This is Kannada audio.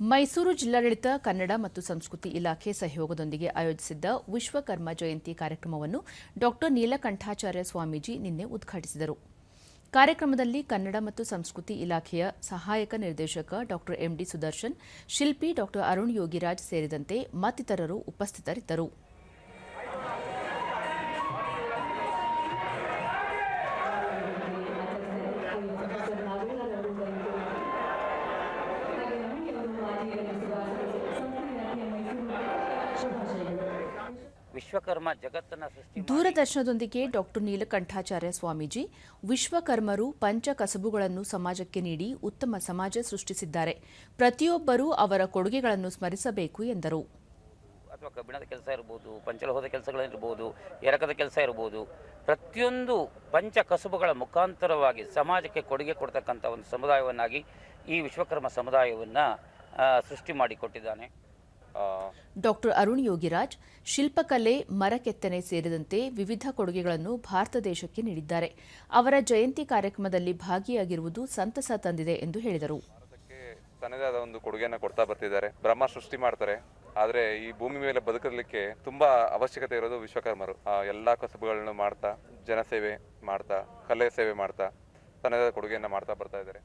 ಮೈಸೂರು ಜಿಲ್ಲಾಡಳಿತ, ಕನ್ನಡ ಮತ್ತು ಸಂಸ್ಕೃತಿ ಇಲಾಖೆ ಸಹಯೋಗದೊಂದಿಗೆ ಆಯೋಜಿಸಿದ್ದ ವಿಶ್ವಕರ್ಮ ಜಯಂತಿ ಕಾರ್ಯಕ್ರಮವನ್ನು ಡಾ ನೀಲಕಂಠಾಚಾರ್ಯ ಸ್ವಾಮೀಜಿ ನಿನ್ನೆ ಉದ್ಘಾಟಿಸಿದರು. ಕಾರ್ಯಕ್ರಮದಲ್ಲಿ ಕನ್ನಡ ಮತ್ತು ಸಂಸ್ಕೃತಿ ಇಲಾಖೆಯ ಸಹಾಯಕ ನಿರ್ದೇಶಕ ಡಾ ಎಂಡಿ ಸುದರ್ಶನ್, ಶಿಲ್ಪಿ ಡಾ ಅರುಣ್ ಯೋಗಿರಾಜ್ ಸೇರಿದಂತೆ ಮತ್ತಿತರರು ಉಪಸ್ಥಿತರಿದ್ದರು. ವಿಶ್ವಕರ್ಮ ಜಗತ್ತನ್ನ ದೂರದರ್ಶನದೊಂದಿಗೆ ಡಾಕ್ಟರ್ ನೀಲಕಂಠಾಚಾರ್ಯ ಸ್ವಾಮೀಜಿ ವಿಶ್ವಕರ್ಮರು ಪಂಚ ಕಸಬುಗಳನ್ನು ಸಮಾಜಕ್ಕೆ ನೀಡಿ ಉತ್ತಮ ಸಮಾಜ ಸೃಷ್ಟಿಸಿದ್ದಾರೆ. ಪ್ರತಿಯೊಬ್ಬರೂ ಅವರ ಕೊಡುಗೆಗಳನ್ನು ಸ್ಮರಿಸಬೇಕು ಎಂದರು. ಅಥವಾ ಕಬ್ಬಿಣದ ಕೆಲಸ ಇರ್ಬೋದು ಪಂಚಲೋಹದ ಕೆಲಸಗಳಿರ್ಬೋದು ಎರಕದ ಕೆಲಸ ಇರ್ಬೋದು ಪ್ರತಿಯೊಂದು ಪಂಚ ಕಸುಬುಗಳ ಮುಖಾಂತರವಾಗಿ ಸಮಾಜಕ್ಕೆ ಕೊಡುಗೆ ಕೊಡ್ತಕ್ಕಂಥ ಒಂದು ಸಮುದಾಯವನ್ನಾಗಿ ಈ ವಿಶ್ವಕರ್ಮ ಸಮುದಾಯವನ್ನು ಸೃಷ್ಟಿ ಮಾಡಿಕೊಟ್ಟಿದ್ದಾನೆ. ಡಾಕ್ಟರ್ ಅರುಣ್ ಯೋಗಿರಾಜ್ ಶಿಲ್ಪಕಲೆ ಮರಕೆತ್ತನೆ ಸೇರಿದಂತೆ ವಿವಿಧ ಕೊಡುಗೆಗಳನ್ನು ಭಾರತ ದೇಶಕ್ಕೆ ನೀಡಿದ್ದಾರೆ. ಅವರ ಜಯಂತಿ ಕಾರ್ಯಕ್ರಮದಲ್ಲಿ ಭಾಗಿಯಾಗಿರುವುದು ಸಂತಸ ತಂದಿದೆ ಎಂದು ಹೇಳಿದರು. ಭಾರತಕ್ಕೆ ತನ್ನದೇ ಆದ ಒಂದು ಕೊಡುಗೆಯನ್ನು ಕೊಡ್ತಾ ಬರ್ತಿದ್ದಾರೆ. ಬ್ರಹ್ಮ ಸೃಷ್ಟಿ ಮಾಡ್ತಾರೆ. ಆದರೆ ಈ ಭೂಮಿ ಮೇಲೆ ಬದುಕಲಿಕ್ಕೆ ತುಂಬಾ ಅವಶ್ಯಕತೆ ಇರೋದು ವಿಶ್ವಕರ್ಮರು. ಎಲ್ಲ ಕಸಬುಗಳನ್ನು ಮಾಡ್ತಾ ಜನಸೇವೆ ಮಾಡ್ತಾ ಕಲೆ ಸೇವೆ ಮಾಡ್ತಾ ತನ್ನದೇ ಕೊಡುಗೆಯನ್ನು ಕೊಡುಗೆಯನ್ನ ಮಾಡ್ತಾ ಬರ್ತಾ ಇದ್ದಾರೆ.